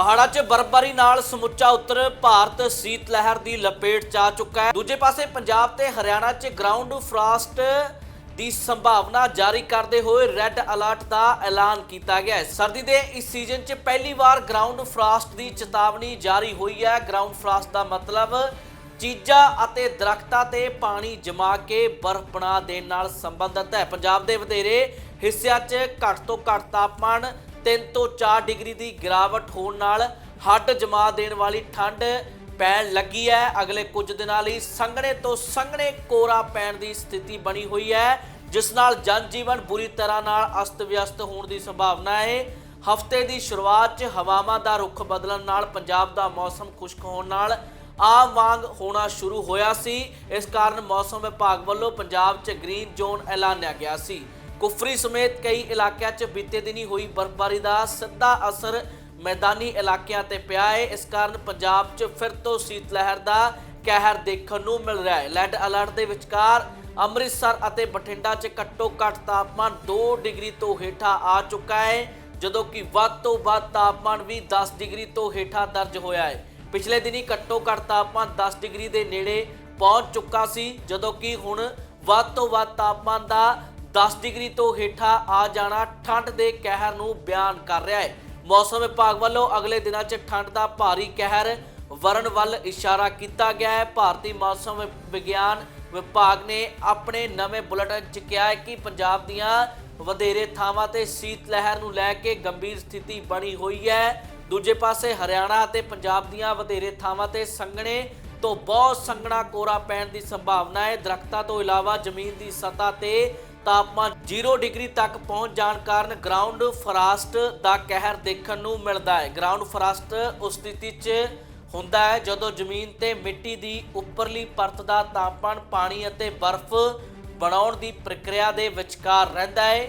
ਪਹਾੜਾਂ 'ਚ ਬਰਫ਼ਬਾਰੀ ਨਾਲ ਸਮੁੱਚਾ ਉੱਤਰ ਭਾਰਤ ਸੀਤ ਲਹਿਰ ਦੀ ਲਪੇਟ 'ਚ ਆ ਚੁੱਕਾ ਹੈ। ਦੂਜੇ ਪਾਸੇ ਪੰਜਾਬ ਤੇ ਹਰਿਆਣਾ 'ਚ ਗਰਾਊਂਡ ਫਰਾਸਟ ਦੀ ਸੰਭਾਵਨਾ ਜਾਰੀ ਕਰਦੇ ਹੋਏ ਰੈੱਡ ਅਲਰਟ ਦਾ ਐਲਾਨ ਕੀਤਾ ਗਿਆ ਹੈ। ਸਰਦੀ ਦੇ ਇਸ ਸੀਜ਼ਨ 'ਚ ਪਹਿਲੀ ਵਾਰ ਗਰਾਊਂਡ ਫਰਾਸਟ ਦੀ ਚੇਤਾਵਨੀ ਜਾਰੀ ਹੋਈ ਹੈ। ਗਰਾਊਂਡ ਫਰਾਸਟ ਦਾ ਮਤਲਬ ਚੀਜ਼ਾਂ ਅਤੇ ਦਰਖਤਾਂ ਤੇ ਪਾਣੀ ਜਮਾ ਕੇ ਬਰਫ਼ ਬਣਾ ਦੇਣ ਨਾਲ ਸੰਬੰਧਿਤ ਹੈ। ਪੰਜਾਬ ਦੇ ਵਧੇਰੇ ਹਿੱਸਿਆਂ 'ਚ ਘੱਟ ਤੋਂ ਘੱਟ ਤਾਪਮਾਨ 3 ਤੋਂ 4 ਡਿਗਰੀ ਦੀ ਗਿਰਾਵਟ ਹੋਣ ਨਾਲ ਹੱਡ ਜਮਾ ਦੇਣ ਵਾਲੀ ਠੰਡ ਪੈਣ ਲੱਗੀ ਹੈ। ਅਗਲੇ ਕੁਝ ਦਿਨਾਂ ਲਈ ਸੰਘਣੇ ਤੋਂ ਸੰਘਣੇ ਕੋਰਾ ਪੈਣ ਦੀ ਸਥਿਤੀ ਬਣੀ ਹੋਈ ਹੈ, ਜਿਸ ਨਾਲ ਜਨਜੀਵਨ ਬੁਰੀ ਤਰ੍ਹਾਂ ਨਾਲ ਅਸਤ-ਵਿਅਸਤ ਹੋਣ ਦੀ ਸੰਭਾਵਨਾ ਹੈ। ਹਫ਼ਤੇ ਦੀ ਸ਼ੁਰੂਆਤ 'ਚ ਹਵਾਵਾਂ ਦਾ ਰੁਖ ਬਦਲਣ ਨਾਲ ਪੰਜਾਬ ਦਾ ਮੌਸਮ ਖੁਸ਼ਕ ਹੋਣ ਨਾਲ ਆਮ ਵਾਂਗ ਹੋਣਾ ਸ਼ੁਰੂ ਹੋਇਆ ਸੀ। ਇਸ ਕਾਰਨ ਮੌਸਮ ਵਿਭਾਗ ਵੱਲੋਂ ਪੰਜਾਬ 'ਚ ਗ੍ਰੀਨ ਜ਼ੋਨ ਐਲਾਨਿਆ ਗਿਆ ਸੀ। ਕੁਫਰੀ ਸਮੇਤ ਕਈ ਇਲਾਕਿਆਂ 'ਚ ਬੀਤੇ ਦਿਨੀ ਹੋਈ ਬਰਫ਼ਬਾਰੀ ਦਾ ਸਿੱਧਾ ਅਸਰ ਮੈਦਾਨੀ ਇਲਾਕਿਆਂ ਤੇ ਪਿਆ ਹੈ ਇਸ ਕਾਰਨ ਪੰਜਾਬ 'ਚ ਫਿਰ ਤੋਂ ਸੀਤ ਲਹਿਰ ਦਾ ਕਹਿਰ ਦੇਖਣ ਨੂੰ ਮਿਲ ਰਿਹਾ ਹੈ ਲੈਡ ਅਲਰਟ ਦੇ ਵਿਚਕਾਰ ਅੰਮ੍ਰਿਤਸਰ ਅਤੇ ਬਠਿੰਡਾ 'ਚ ਘੱਟੋ ਘੱਟ ਤਾਪਮਾਨ 2 ਡਿਗਰੀ ਤੋਂ ਹੇਠਾਂ ਆ ਚੁੱਕਾ ਹੈ ਜਦੋਂ ਕਿ ਵੱਧ ਤੋਂ ਵੱਧ ਤਾਪਮਾਨ ਵੀ 10 ਡਿਗਰੀ ਤੋਂ ਹੇਠਾਂ ਦਰਜ ਹੋਇਆ ਹੈ ਪਿਛਲੇ ਦਿਨੀ ਘੱਟੋ ਘੱਟ ਤਾਪਮਾਨ 10 ਡਿਗਰੀ ਦੇ ਨੇੜੇ ਪਹੁੰਚ ਚੁੱਕਾ ਸੀ, ਜਦੋਂ ਕਿ ਹੁਣ ਵੱਧ ਤੋਂ ਵੱਧ ਤਾਪਮਾਨ ਦਾ 10 ਡਿਗਰੀ ਤੋਂ ਹੇਠਾਂ ਆ ਜਾਣਾ ਠੰਡ ਦੇ ਕਹਿਰ ਨੂੰ ਬਿਆਨ ਕਰ ਰਿਹਾ ਹੈ। ਮੌਸਮ ਵਿਭਾਗ ਵੱਲੋਂ ਅਗਲੇ ਦਿਨਾਂ 'ਚ ਠੰਡ ਦਾ ਭਾਰੀ ਕਹਿਰ ਵਰਨ ਵੱਲ ਇਸ਼ਾਰਾ ਕੀਤਾ ਗਿਆ ਹੈ। ਭਾਰਤੀ ਮੌਸਮ ਵਿਗਿਆਨ ਵਿਭਾਗ ਨੇ ਆਪਣੇ ਨਵੇਂ ਬੁਲੇਟਿਨ 'ਚ ਕਿਹਾ ਹੈ ਕਿ ਪੰਜਾਬ ਦੀਆਂ ਵਧੇਰੇ ਥਾਵਾਂ ਤੇ ਸੀਤ ਲਹਿਰ ਨੂੰ ਲੈ ਕੇ ਗੰਭੀਰ ਸਥਿਤੀ ਬਣੀ ਹੋਈ ਹੈ। ਦੂਜੇ ਪਾਸੇ ਹਰਿਆਣਾ ਅਤੇ ਪੰਜਾਬ ਦੀਆਂ ਵਧੇਰੇ ਥਾਵਾਂ ਤੇ ਸੰਘਣੇ ਤੋਂ ਬਹੁਤ ਸੰਘਣਾ ਕੋਰਾ ਪੈਣ ਦੀ ਸੰਭਾਵਨਾ ਹੈ। ਦਰਖਤਾਂ ਤੋਂ ਇਲਾਵਾ ਜ਼ਮੀਨ ਦੀ ਸਤਹ ਤੇ ਤਾਪਮਾਨ 0 ਡਿਗਰੀ ਤੱਕ ਪਹੁੰਚ ਜਾਣ ਕਾਰਨ ਗਰਾਊਂਡ ਫਰਾਸਟ ਦਾ ਕਹਿਰ ਦੇਖਣ ਨੂੰ ਮਿਲਦਾ ਹੈ। ਗਰਾਊਂਡ ਫਰਾਸਟ ਉਸ ਸਥਿਤੀ 'ਚ ਹੁੰਦਾ ਹੈ ਜਦੋਂ ਜ਼ਮੀਨ ਤੇ ਮਿੱਟੀ ਦੀ ਉੱਪਰਲੀ ਪਰਤ ਦਾ ਤਾਪਮਾਨ ਪਾਣੀ ਅਤੇ ਬਰਫ਼ ਬਣਾਉਣ ਦੀ ਪ੍ਰਕਿਰਿਆ ਦੇ ਵਿਚਕਾਰ ਰਹਿੰਦਾ ਹੈ।